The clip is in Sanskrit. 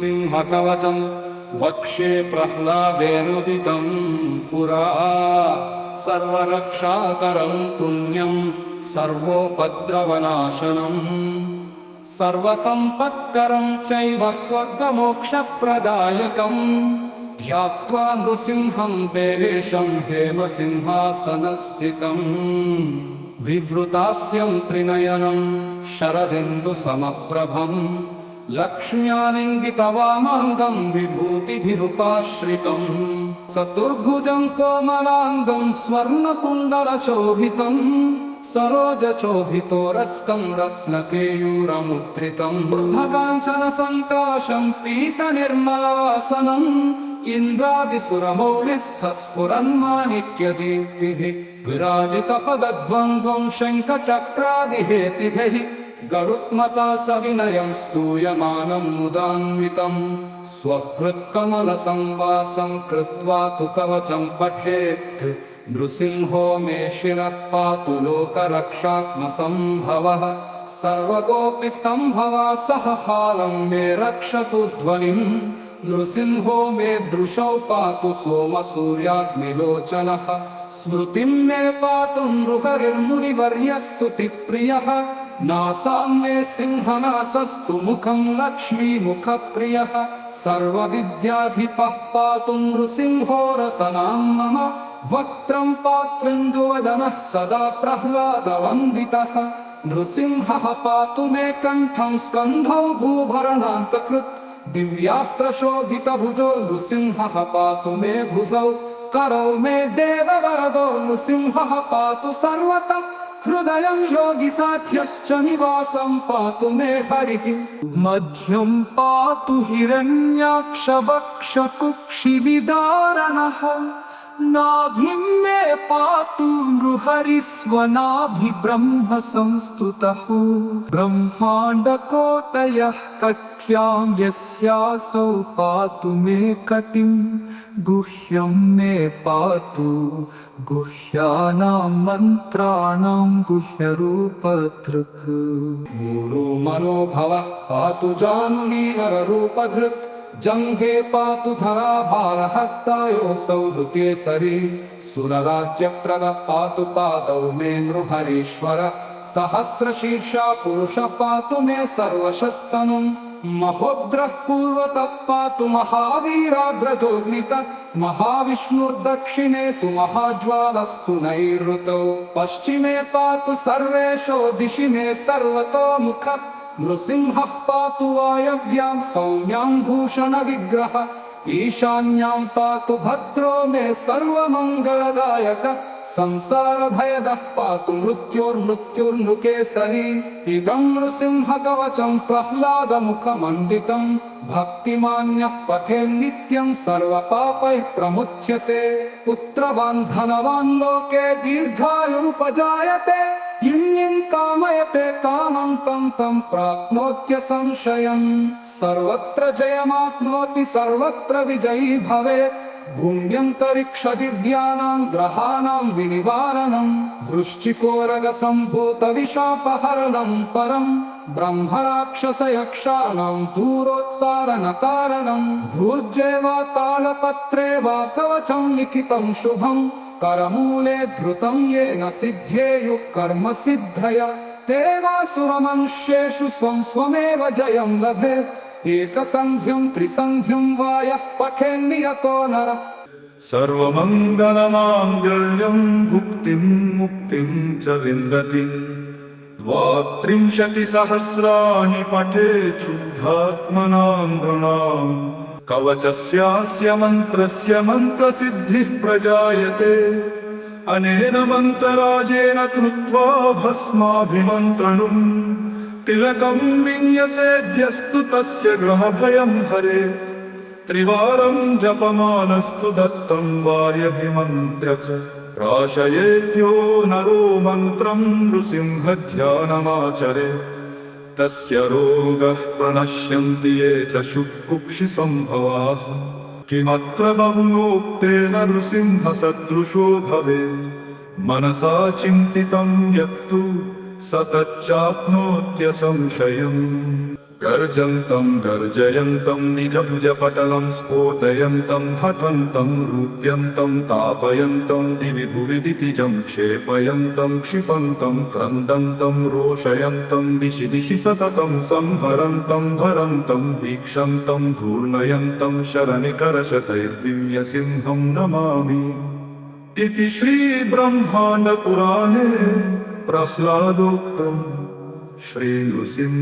सिंहकवचम् वक्ष्ये प्रह्लादेनुदितं पुरा। सर्वरक्षाकरं पुण्यं सर्वोपद्रवनाशनम् सर्वसम्पत्करं चैव स्वर्गमोक्षप्रदायकम् ध्यात्वा नृसिंहं देवेशं हेमसिंहासनस्थितम् विवृतास्यं त्रिनयनं शरदिन्दुसमप्रभम् लक्ष्म्यालिङ्गितवामाङ्गं विभूतिभिरुपाश्रितम् चतुर्भुजं कोमलाङ्गं स्वर्णकुण्डलशोभितम् सरोजचोभितोरस्कं रत्नकेयूरमुद्रितम् भगाञ्चलसङ्काशं पीतनिर्मलवासनम् इन्द्रादिसुरमौलिस्थस्फुरन्माणिक्यदीप्तिभिः विराजितपदद्वन्द्वं शङ्खचक्रादिहेतिभिः गरुत्मता सविनयं स्तूयमानं मुदान्वितम् स्वहृत्कमलसंवासं कृत्वा तु कवचं पठेत्। नृसिंहो मे शिरः पातु लोकरक्षात्मसम्भवः। सर्वतोऽपि स्तम्भवा सह हालं मे रक्षतु ध्वनिम् नृसिंहो मे दृशौ पातु सोमसूर्याग्निलोचनः। स्मृतिं मे पातु नृहरिर्मुनिवर्यस्तुतिप्रियः नासां सिंहनासस्तु मुखं लक्ष्मीमुखप्रियः सर्वविद्याधिपः पातु नृसिंहो रसनां मम वक्त्रं पात्रिन्दुवदनः सदा प्रह्लादवन्दितः नृसिंहः पातु मे कण्ठं स्कन्धौ भूभरणान्तकृत् दिव्यास्त्रशोभितभुजो नृसिंहः पातु मे भुजौ करौ मे देववरदो नृसिंहः पातु सर्वतः हृदयं योगिसाख्यश्च निवासं पातु मे हरिः। मध्यं पातु हिरण्याक्षवक्षकुक्षिविदारणः नाभिं मे पातु नृहरिस्वनाभिब्रह्म संस्तुतः ब्रह्माण्डकोटयः कक्ष्यां यस्यासौ पातु मे कटिं गुह्यं मे पातु गुह्यानां मन्त्राणां गुह्यरूपधृक्। मूलो मनोभवः पातु जानुनी नररूपधृक् जङ्घे पातु धराभारहत्तायोऽसौ ऋकेसरी सुरराज्यप्रद पातु पादौ मे नृहरीश्वर। सहस्रशीर्षा पुरुषः पातु मे सर्वशस्तनुम् महोग्रः पूर्वतः पातु महावीराग्रजोर्मित महाविष्णुर्दक्षिणे तु महाज्वालस्तु नैऋतौ। पश्चिमे पातु सर्वेषो दिशि मे सर्वतो मुखः नृसिंहः पातु वायव्यां सौम्यां भूषणविग्रह ईशान्यां पातु भद्रो मे सर्वमङ्गलदायक संसारभयदः पातु मृत्योर्मृत्युर्नुकेसरी इदं नृसिंहकवचं प्रह्लादमुखमण्डितं भक्तिमान्यः पठेन्नित्यं सर्वपापैः प्रमुच्यते। पुत्रवान् धनवान् लोके दीर्घायुरुपजायते इन्निं कामयते कामं तं तं प्राप्नोत्य संशयम् सर्वत्र जयमाप्नोति सर्वत्र विजयी भवेत्। भूम्यन्तरिक्षदिव्यानां ग्रहाणां विनिवारणम् वृश्चिकोरगसम्भूतविशापहरणं परम् ब्रह्मराक्षसयक्षाणां दूरोत्सारणकारणम् भूर्जे वा तालपत्रे वा कवचं लिखितं शुभम् करमूले धृतं येन सिद्ध्येयुः कर्म सिद्धय। ते वासुरमनुष्येषु स्वं स्वमेव जयं लभेत्। एकसन्ध्यं त्रिसन्ध्यं वा यः पठेन्नियतो नरः। सर्वमङ्गलमाङ्गल्यं भुक्तिं मुक्तिं च विन्दति। द्वात्रिंशतिसहस्राणि पठेत् शुद्धात्मनां नृणाम् कवचस्यास्य मन्त्रस्य मन्त्रसिद्धिः प्रजायते। अनेन मन्त्रराजेन कृत्वा भस्माभिमन्त्रणम्। तिलकं विन्यसेद्यस्तु तस्य ग्रहभयं हरेत् त्रिवारं जपमानस्तु दत्तं वार्यभिमन्त्र्य च प्राशयेद्यो नरो मन्त्रं नृसिंहध्यानमाचरेत् तस्य रोगः प्रणश्यन्ति ये च शुकुक्षिसम्भवाः किमत्र बहुनोक्तेन नृसिंहसदृशो भवेत्? मनसा चिन्तितं यत्तु स तच्चाप्नोत्यसंशयम् गर्जन्तं गर्जयन्तं निजभुजपटलं स्फोटयन्तं हठन्तं रूप्यन्तं तापयन्तं दिवि भुवि दितिजं क्षेपयन्तं क्षिपन्तं क्रन्दन्तं रोषयन्तं दिशि दिशि सततं संहरन्तं धरन्तं वीक्षन्तं घूर्णयन्तं शरनिकरशतैर्दिव्यसिंहं नमामि। इति श्रीब्रह्माण्डपुराणे प्रह्लादोक्तम् श्रीनृसिंहकवचम्